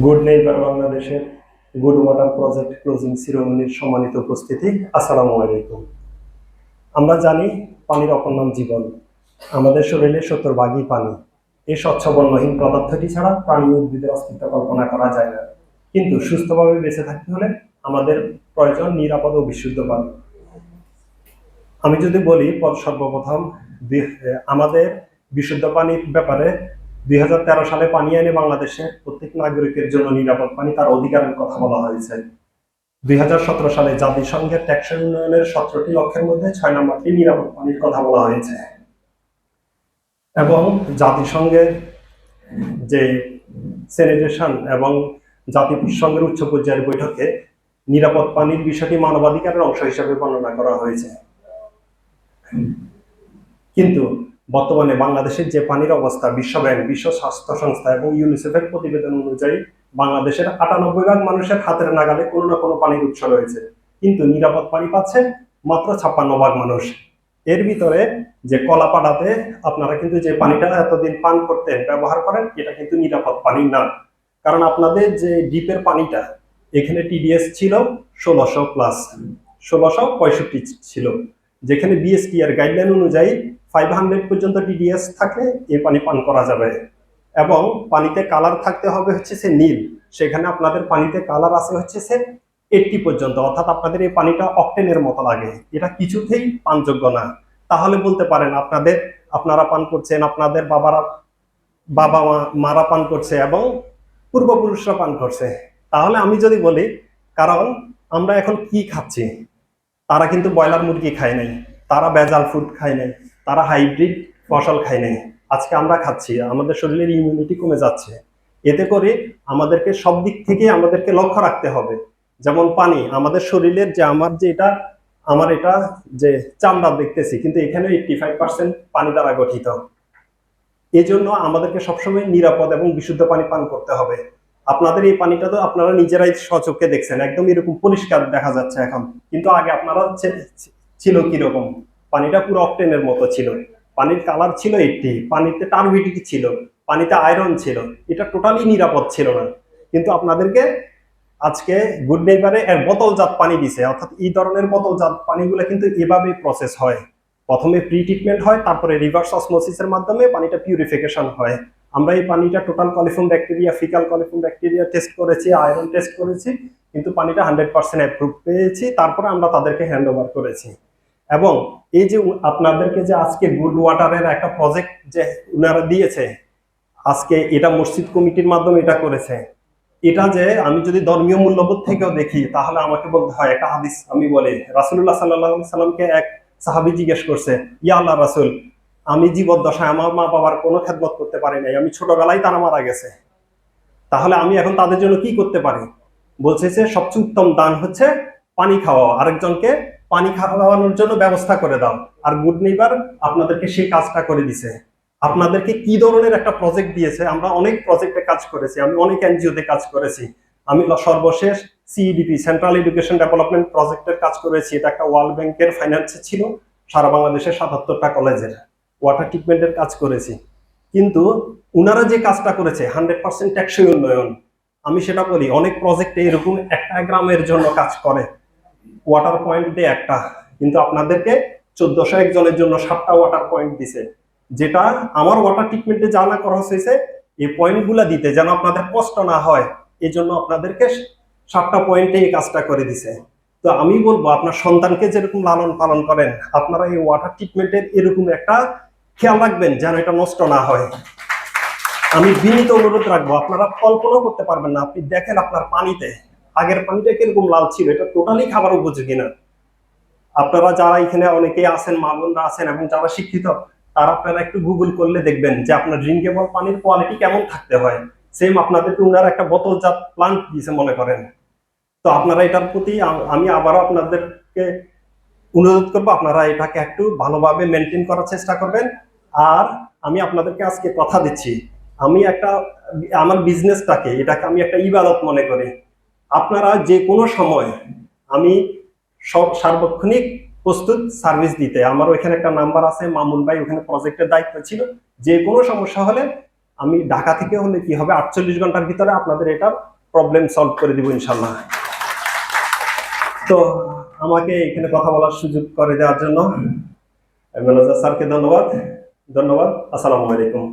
Good neighbour বাংলাদেশের good water project closing সিরোমনির সম্মানিত উপস্থিতি। আসসালামু আলাইকুম। আমরা জানি পানির অপর নাম জীবন। আমাদের শরীরে সত্তর ভাগই পানি। এই স্বচ্ছ বর্ণহীন পদার্থটি ছাড়া প্রাণী উদ্ভিদের অস্তিত্ব কল্পনা করা যায় না। কিন্তু সুস্থভাবে বেঁচে থাকতে হলে আমাদের প্রয়োজন নিরাপদ ও বিশুদ্ধ পানি। আমি যদি বলি সর্বপ্রথম আমাদের বিশুদ্ধ পানির ব্যাপারে দুই হাজার তেরো সালে পানি আইনে বাংলাদেশে প্রত্যেক নাগরিকের জন্য নিরাপদ পানি তার অধিকারের কথা বলা হয়েছে। দুই হাজার সতেরো সালে জাতিসংঘের ট্যাক্সের উন্নয়নের সতেরোটি লক্ষ্যের মধ্যে ছয় নম্বরটি নিরাপদ পানির কথা বলা হয়েছে। এবং জাতিসংঘের যে স্যানিটেশন এবং জাতিসংঘের উচ্চ পর্যায়ের বৈঠকে নিরাপদ পানির বিষয়টি মানবাধিকারের অংশ হিসেবে বর্ণনা করা হয়েছে। কিন্তু বর্তমানে বাংলাদেশের যে পানির অবস্থা, বিশ্ব ব্যাংক, বিশ্ব স্বাস্থ্য সংস্থা এবং ইউনিসেফের প্রতিবেদন অনুযায়ী বাংলাদেশের আটানব্বই ভাগ মানুষের হাতের নাগালে কোনো না কোনো পানির উৎস রয়েছে। কিন্তু নিরাপদ পানি পাচ্ছে মাত্র ছাপ্পান্ন ভাগ মানুষ। এর ভিতরে যে কলাপাড়াতে আপনারা কিন্তু যে পানিটা এতদিন পান করতেন, ব্যবহার করেন, এটা কিন্তু নিরাপদ পানি না। কারণ আপনাদের যে ডিপের পানিটা, এখানে টিডিএস ছিল ষোলোশো প্লাস, ষোলোশো পঁয়ষট্টি ছিল, যেখানে বিএসটি এর গাইডলাইন অনুযায়ী ফাইভ হান্ড্রেড পর্যন্ত ডিডিএস থাকলে এই পানি পান করা যাবে। এবং পানিতে কালার থাকতে হবে হচ্ছে সে নীল। সেখানে আপনাদের পানিতে কালার আছে হচ্ছে সে এইটটি পর্যন্ত। অর্থাৎ আপনাদের এই পানিটা অকটেনের মতো লাগে। এটা কিছুতেই পানযোগ্য না। তাহলে বলতে পারেন আপনাদের, আপনারা পান করছেন, আপনাদের বাবারা, বাবা মা, মারা পান করছে এবং পূর্বপুরুষরা পান করছে। তাহলে আমি যদি বলি, কারণ আমরা এখন কি খাচ্ছি? তারা কিন্তু ব্রয়লার মুরগি খায় নাই। তারা ভেজাল ফুড খায় নাই। তারা হাইব্রিড ফসল খায় নাই। আজকে আমরা খাচ্ছি, আমাদের শরীরের ইমিউনিটি কমে যাচ্ছে। এতে করে আমাদেরকে সব দিক থেকে আমাদেরকে লক্ষ্য রাখতে হবে। যেমন পানি, আমাদের শরীরের যে আমার যে এটা, আমার এটা যে চামড়া দেখতেছি, কিন্তু এখানে এইটটি ফাইভ পার্সেন্ট পানি দ্বারা গঠিত। এই জন্য আমাদেরকে সবসময় নিরাপদ এবং বিশুদ্ধ পানি পান করতে হবে। আপনাদের এই পানিটা তো আপনারা নিজেরাই সচক্ষে দেখছেন, একদম এরকম পরিষ্কার দেখা যাচ্ছে এখন। কিন্তু আগে আপনারা ছিল কীরকম? পানিটা পুরো অকটেনের মতো ছিল। পানির কালার ছিল এইটি পানিতে টার্বিডিটি ছিল, পানিতে আয়রন ছিল। এটা টোটালি নিরাপদ ছিল না। কিন্তু আপনাদেরকে আজকে গুড নেইবারে এর বোতলজাত পানি দিছে, অর্থাৎ এই ধরনের বোতলজাত পানিগুলো কিন্তু এভাবে প্রসেস হয়। প্রথমে প্রি ট্রিটমেন্ট হয়, তারপরে রিভার্স অসমোসিসের মাধ্যমে পানিটা পিউরিফিকেশন হয়। আমরা এই পানিটা total coliform bacteria faecal coliform bacteria test করেছি আয়রন টেস্ট করেছি, কিন্তু পানিটা হান্ড্রেড পার্সেন্ট অ্যাপ্রুভ পেয়েছি। তারপরে আমরা তাদেরকে হ্যান্ড ওভার করেছি। এবং এই যে আপনাদেরকে যে আজকে গুড ওয়াটারের একটা প্রজেক্ট যে উনারা দিয়েছে, আজকে এটা মসজিদ কমিটির মাধ্যমে এটা করেছে। এটা যে আমি যদি ধর্মীয় মূল্যবোধ থেকেও দেখি, তাহলে আমাকে বলতে হয়, একটা হাদিস আমি বলি রাসুল্লাহ সাল্লাহ সাল্লামকে এক সাহাবি জিজ্ঞেস করছে, ইয়া আল্লাহ রাসুল, আমি জীবদ্দশায় আমার মা বাবার কোনো খেদমত করতে পারি নাই, আমি ছোটবেলায় তারা মারা গেছে। তাহলে আমি এখন তাদের জন্য কি করতে পারি? বলছে যে, সবচেয়ে উত্তম দান হচ্ছে পানি খাওয়া, আরেকজনকে পানি খাওয়ানোর জন্য ব্যবস্থা করে দাও। আর গুড নেইবার আপনাদেরকে সেই কাজটা করে দিছে। আপনাদেরকে কি ধরনের একটা প্রজেক্ট দিয়েছে? আমরা অনেক প্রজেক্টে কাজ করেছি, আমি অনেক এনজিওতে কাজ করেছি। আমি সর্বশেষ সিইডিপি সেন্ট্রাল এডুকেশন ডেভেলপমেন্ট প্রজেক্টের কাজ করেছি। এটা একটা ওয়ার্ল্ড ব্যাংকের ফাইন্যান্সে ছিল, সারা বাংলাদেশের সাতাত্তরটা কলেজের ওয়াটার ট্রিটমেন্টের কাজ করেছি। কিন্তু উনারা যে কাজটা করেছে হান্ড্রেড পার্সেন্ট ট্যাক্সই উন্নয়ন। আমি সেটা বলি, অনেক প্রজেক্টে এরকম একটা গ্রামের জন্য কাজ করে। ওয়াটার পয়েন্ট দিয়ে একটা। কিন্তু আপনাদেরকে চোদ্দশো একজনের জন্য সাতটা ওয়াটার পয়েন্ট দিছে। যেটা আমার ওয়াটার ট্রিটমেন্টে যা না করা হয়েছে, এই পয়েন্টগুলা দিতে যেন আপনাদের কষ্ট না হয় এই জন্য আপনাদেরকে সাতটা পয়েন্টে এই কাজটা করে দিছে। তো আমি বলব, আপনার সন্তানকে যেরকম লালন পালন করেন, আপনারা এই ওয়াটার ট্রিটমেন্টের এরকম একটা খেয়াল রাখবেন যেন এটা নষ্ট না হয়। আমি বিনীত অনুরোধ রাখব, আপনারা কল্পনাও করতে পারবেন না। আপনি দেখেন আপনার পানিতে আগের পানিটা কীরকম লাল ছিল? এটা টোটালি খাবার উপযোগী না। আপনারা যারা এখানে অনেকেই আছেন, মা আছেন এবং যারা শিক্ষিত, তারা আপনারা একটু গুগল করলে দেখবেন যে আপনার ড্রিঙ্কেবল পানির কোয়ালিটি কেমন থাকতে হয়। সেম আপনাদের উনারা একটা বোতলজাত প্লান্ট দিয়েছে মনে করেন। তো আপনারা এটার প্রতি আমি আবারও আপনাদেরকে অনুরোধ করব, আপনারা এটাকে একটু ভালোভাবে মেনটেন করার চেষ্টা করবেন। আর আমি আপনাদেরকে আজকে কথা দিচ্ছি। আমি একটা, আমার বিজনেসটাকে এটাকে আমি একটা ইবাদত মনে করি। আপনারা যে কোনো সময় আমি সার্বক্ষণিক প্রস্তুত সার্ভিস দিতে। আমার ওইখানে একটা নাম্বার আছে, মামুন ভাই ওখানে প্রজেক্টের দায়িত্ব ছিল। যে কোনো সমস্যা হলে আমি ঢাকা থেকে হলে কি হবে, আটচল্লিশ ঘণ্টার ভিতরে আপনাদের এটা প্রবলেম সলভ করে দিব ইনশাল্লাহ। তো আমাকে এখানে কথা বলার সুযোগ করে দেওয়ার জন্য ম্যানেজার স্যারকে ধন্যবাদ। ধন্যবাদ। আসসালামু আলাইকুম।